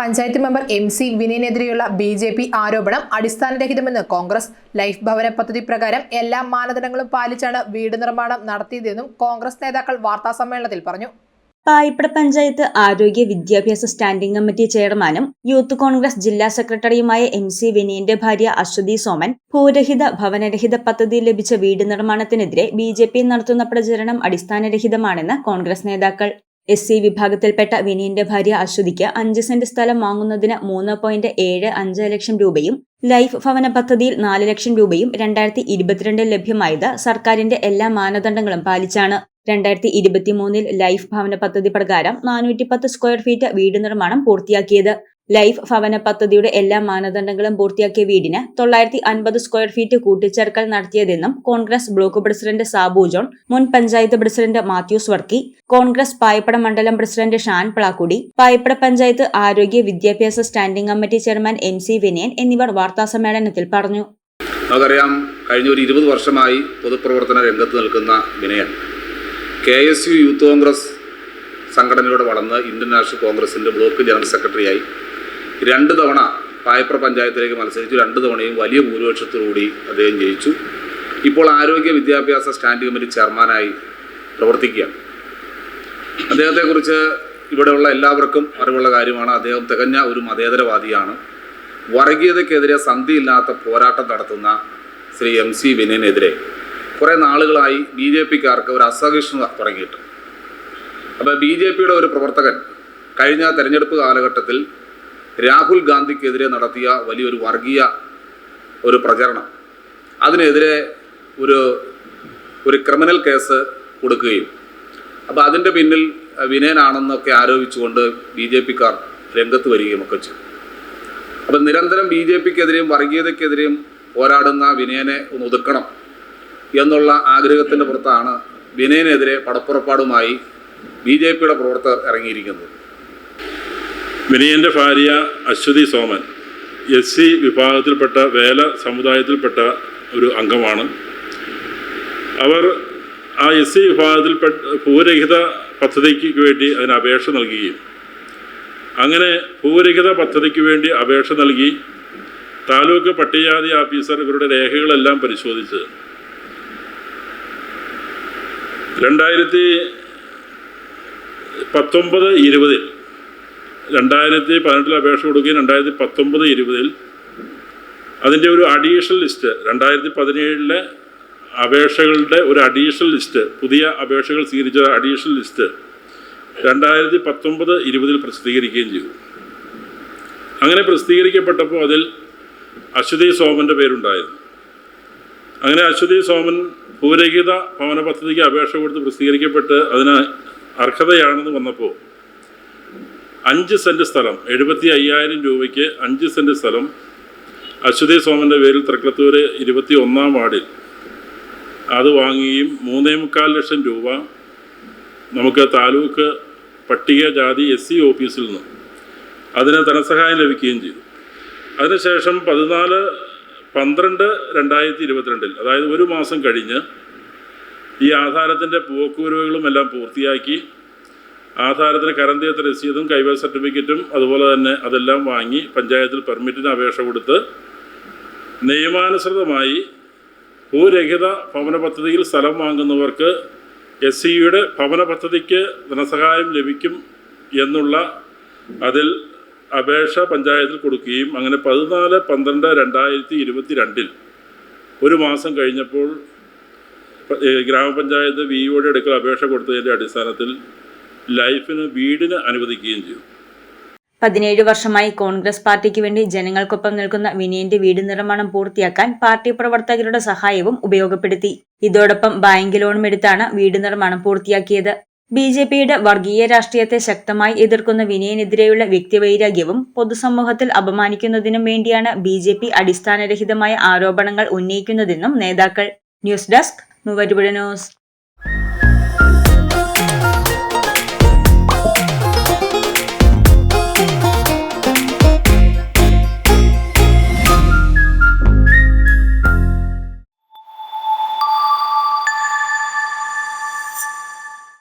Panchayat member M C വിനയനെതിരെയുള്ള B J P ആരോപണം അടിസ്ഥാനരഹിതമെന്ന് Congress. Life ഭവന പദ്ധതി പ്രകാരം എല്ലാ മാനദണ്ഡങ്ങളും പാലിച്ചാണ് വീട് നിർമ്മാണം നടത്തിയതെന്നും കോൺഗ്രസ് നേതാക്കൾ വാർത്താസമ്മേളനത്തിൽ പറഞ്ഞു. പായിപ്പട പഞ്ചായത്ത് ആരോഗ്യ വിദ്യാഭ്യാസ സ്റ്റാൻഡിംഗ് കമ്മിറ്റി ചെയർമാനും യൂത്ത് കോൺഗ്രസ് ജില്ലാ സെക്രട്ടറിയുമായ എം സി വിനയന്റെ ഭാര്യ അശ്വതി സോമൻ ഭൂരഹിത ഭവനരഹിത പദ്ധതി ലഭിച്ച വീട് നിർമ്മാണത്തിനെതിരെ ബി ജെ പി നടത്തുന്ന പ്രചരണം അടിസ്ഥാനരഹിതമാണെന്ന് കോൺഗ്രസ് നേതാക്കൾ എസ് സി വിഭാഗത്തിൽപ്പെട്ട വിനീന്റെ ഭാര്യ അശ്വതിക്ക് അഞ്ച് സെന്റ് സ്ഥലം വാങ്ങുന്നതിന് മൂന്ന് പോയിന്റ് ഏഴ് അഞ്ച് ലക്ഷം രൂപയും ലൈഫ് ഭവന പദ്ധതിയിൽ നാല് ലക്ഷം രൂപയും രണ്ടായിരത്തി ഇരുപത്തിരണ്ടിൽ ലഭ്യമായത് സർക്കാരിന്റെ എല്ലാ മാനദണ്ഡങ്ങളും പാലിച്ചാണ്. രണ്ടായിരത്തി ഇരുപത്തിമൂന്നിൽ ലൈഫ് ഭവന പദ്ധതി പ്രകാരം നാനൂറ്റി പത്ത് സ്ക്വയർ ഫീറ്റ് വീട് നിർമ്മാണം പൂർത്തിയാക്കിയത്. ലൈഫ് ഭവന പദ്ധതിയുടെ എല്ലാ മാനദണ്ഡങ്ങളും പൂർത്തിയാക്കിയ വീടിന് തൊള്ളായിരത്തി അൻപത് സ്ക്വയർ ഫീറ്റ് കൂട്ടിച്ചേർക്കൽ നടത്തിയതെന്നും കോൺഗ്രസ് ബ്ലോക്ക് പ്രസിഡന്റ് സാബു ജോൺ മുൻ പഞ്ചായത്ത് പ്രസിഡന്റ് മാത്യൂസ് വർക്കി കോൺഗ്രസ് പായപ്പട മണ്ഡലം പ്രസിഡന്റ് ഷാൻ പ്ലാക്കുടി പായപ്പട പഞ്ചായത്ത് ആരോഗ്യ വിദ്യാഭ്യാസ standing committee chairman M C Vinayan എന്നിവർ വാർത്താസമ്മേളനത്തിൽ പറഞ്ഞു. നമുക്കറിയാം കഴിഞ്ഞ ഒരു ഇരുപത് വർഷമായി പൊതുപ്രവർത്തന രംഗത്ത് നിൽക്കുന്ന Vinayan. K S U youth Congress സംഘടനയിലൂടെ വളർന്ന് ഇന്ത്യൻ നാഷണൽ കോൺഗ്രസിന്റെ ബ്ലോക്ക് ജനറൽ സെക്രട്ടറിയായി. രണ്ട് തവണ പായപ്ര പഞ്ചായത്തിലേക്ക് മത്സരിച്ചു. രണ്ട് തവണയും വലിയ ഭൂരിപക്ഷത്തോടുകൂടി അദ്ദേഹം ജയിച്ചു. ഇപ്പോൾ ആരോഗ്യ വിദ്യാഭ്യാസ സ്റ്റാൻഡ് കമ്മിറ്റി ചെയർമാനായി പ്രവർത്തിക്കുകയാണ്. അദ്ദേഹത്തെക്കുറിച്ച് ഇവിടെയുള്ള എല്ലാവർക്കും അറിവുള്ള കാര്യമാണ്. അദ്ദേഹം തികഞ്ഞ ഒരു മതേതരവാദിയാണ്. വർഗീയതയ്ക്കെതിരെ സന്ധിയില്ലാത്ത പോരാട്ടം നടത്തുന്ന ശ്രീ എം സി വിനയനെതിരെ കുറേ നാളുകളായി ബി ജെ പിക്കാർക്ക് ഒരു അസഹിഷ്ണുത തുടങ്ങിയിട്ട് അപ്പോൾ ബി ജെ പിയുടെ ഒരു പ്രവർത്തകൻ കഴിഞ്ഞ തെരഞ്ഞെടുപ്പ് കാലഘട്ടത്തിൽ രാഹുൽ ഗാന്ധിക്കെതിരെ നടത്തിയ വലിയൊരു വർഗീയ ഒരു പ്രചരണം. അതിനെതിരെ ഒരു ഒരു ക്രിമിനൽ കേസ് കൊടുക്കുകയും. അപ്പോൾ അതിന്റെ പിന്നിൽ വിനയനാണെന്നൊക്കെ ആരോപിച്ചുകൊണ്ട് ബി ജെ പിക്കാർ രംഗത്ത് വരികയും ഒക്കെ ചെയ്തു. അപ്പം നിരന്തരം ബി ജെ പിക്കെതിരെയും വർഗീയതയ്ക്കെതിരെയും പോരാടുന്ന വിനയനെ ഒന്ന് ഒതുക്കണം എന്നുള്ള ആഗ്രഹത്തിന്റെ പുറത്താണ് വിനയനെതിരെ പടപ്പുറപ്പാടുമായി ബി ജെ പിയുടെ പ്രവർത്തകർ ഇറങ്ങിയിരിക്കുന്നത്. വിനയന്റെ ഭാര്യ അശ്വതി സോമൻ എസ് സി വിഭാഗത്തിൽപ്പെട്ട വേല സമുദായത്തിൽപ്പെട്ട ഒരു അംഗമാണ്. അവർ ആ എസ് സി വിഭാഗത്തിൽപ്പെട്ട ഭൂരഹിത പദ്ധതിക്ക് വേണ്ടി അതിന് അപേക്ഷ നൽകുകയും അങ്ങനെ ഭൂരഹിത പദ്ധതിക്ക് വേണ്ടി അപേക്ഷ നൽകി. താലൂക്ക് പട്ടികജാതി ഓഫീസർ ഇവരുടെ രേഖകളെല്ലാം പരിശോധിച്ച്. രണ്ടായിരത്തി പത്തൊമ്പത് ഇരുപതിൽ രണ്ടായിരത്തി പതിനെട്ടിൽ അപേക്ഷ കൊടുക്കുകയും രണ്ടായിരത്തി പത്തൊമ്പത് ഇരുപതിൽ അതിന്റെ ഒരു അഡീഷണൽ ലിസ്റ്റ് രണ്ടായിരത്തി പതിനേഴിലെ അപേക്ഷകളുടെ ഒരു അഡീഷണൽ ലിസ്റ്റ് പുതിയ അപേക്ഷകൾ സ്വീകരിച്ച അഡീഷണൽ ലിസ്റ്റ് രണ്ടായിരത്തി പത്തൊമ്പത് ഇരുപതിൽ പ്രസിദ്ധീകരിക്കുകയും ചെയ്തു. അങ്ങനെ പ്രസിദ്ധീകരിക്കപ്പെട്ടപ്പോൾ അതിൽ അശ്വതി സോമന്റെ പേരുണ്ടായിരുന്നു. അങ്ങനെ അശ്വതി സോമൻ ഭൂരഹിത ഭവന പദ്ധതിക്ക് അപേക്ഷ കൊടുത്ത് പ്രസിദ്ധീകരിക്കപ്പെട്ട് അതിന് അർഹതയാണെന്ന് വന്നപ്പോൾ അഞ്ച് സെന്റ് സ്ഥലം എഴുപത്തി അയ്യായിരം രൂപയ്ക്ക് അഞ്ച് സെന്റ് സ്ഥലം അശ്വതി സോമന്റെ പേരിൽ തൃക്കളത്തൂര് ഇരുപത്തി ഒന്നാം വാർഡിൽ. അത് വാങ്ങുകയും മൂന്നേ മുക്കാൽ ലക്ഷം രൂപ നമുക്ക് താലൂക്ക് പട്ടികജാതി എസ് സി ഓഫീസിൽ നിന്ന് അതിന് ധനസഹായം ലഭിക്കുകയും ചെയ്തു. അതിനുശേഷം പതിനാല് പന്ത്രണ്ട് രണ്ടായിരത്തി ഇരുപത്തിരണ്ടിൽ അതായത് ഒരു മാസം കഴിഞ്ഞ് ഈ ആധാരത്തിന്റെ പോക്കുവരവുകളും എല്ലാം പൂർത്തിയാക്കി ആധാരത്തിന് കരന്തിയത്ത് രസീതും കൈവൽ സർട്ടിഫിക്കറ്റും അതുപോലെ തന്നെ അതെല്ലാം വാങ്ങി പഞ്ചായത്തിൽ പെർമിറ്റിന് അപേക്ഷ കൊടുത്ത് നിയമാനുസൃതമായി ഭൂരഹിത ഭവന പദ്ധതിയിൽ സ്ഥലം വാങ്ങുന്നവർക്ക് എസ് സിയുടെ ഭവന പദ്ധതിക്ക് ധനസഹായം ലഭിക്കും എന്നുള്ള അതിൽ അപേക്ഷ പഞ്ചായത്തിൽ കൊടുക്കുകയും അങ്ങനെ പതിനാല് പന്ത്രണ്ട് രണ്ടായിരത്തി ഇരുപത്തി രണ്ടിൽ ഒരു മാസം കഴിഞ്ഞപ്പോൾ ഗ്രാമപഞ്ചായത്ത് വി ഒയുടെ അടുക്കൽ അപേക്ഷ കൊടുത്തതിന്റെ അടിസ്ഥാനത്തിൽ ലൈഫിന് വീടിന് അനുവദിക്കുകയും ചെയ്തു. പതിനേഴ് വർഷമായി കോൺഗ്രസ് പാർട്ടിക്ക് വേണ്ടി ജനങ്ങൾക്കൊപ്പം നിൽക്കുന്ന വിനയന്റെ വീട് നിർമ്മാണം പൂർത്തിയാക്കാൻ പാർട്ടി പ്രവർത്തകരുടെ സഹായവും ഉപയോഗപ്പെടുത്തി. ഇതോടൊപ്പം ബാങ്ക് ലോണും എടുത്താണ് വീട് നിർമ്മാണം പൂർത്തിയാക്കിയത്. ബി ജെ പിയുടെ വർഗീയ രാഷ്ട്രീയത്തെ ശക്തമായി എതിർക്കുന്ന വിനയനെതിരെയുള്ള വ്യക്തിവൈരാഗ്യവും പൊതുസമൂഹത്തിൽ അപമാനിക്കുന്നതിനും വേണ്ടിയാണ് ബി ജെ പി അടിസ്ഥാനരഹിതമായ ആരോപണങ്ങൾ ഉന്നയിക്കുന്നതെന്നും നേതാക്കൾ. News desk Muvattupuzha news.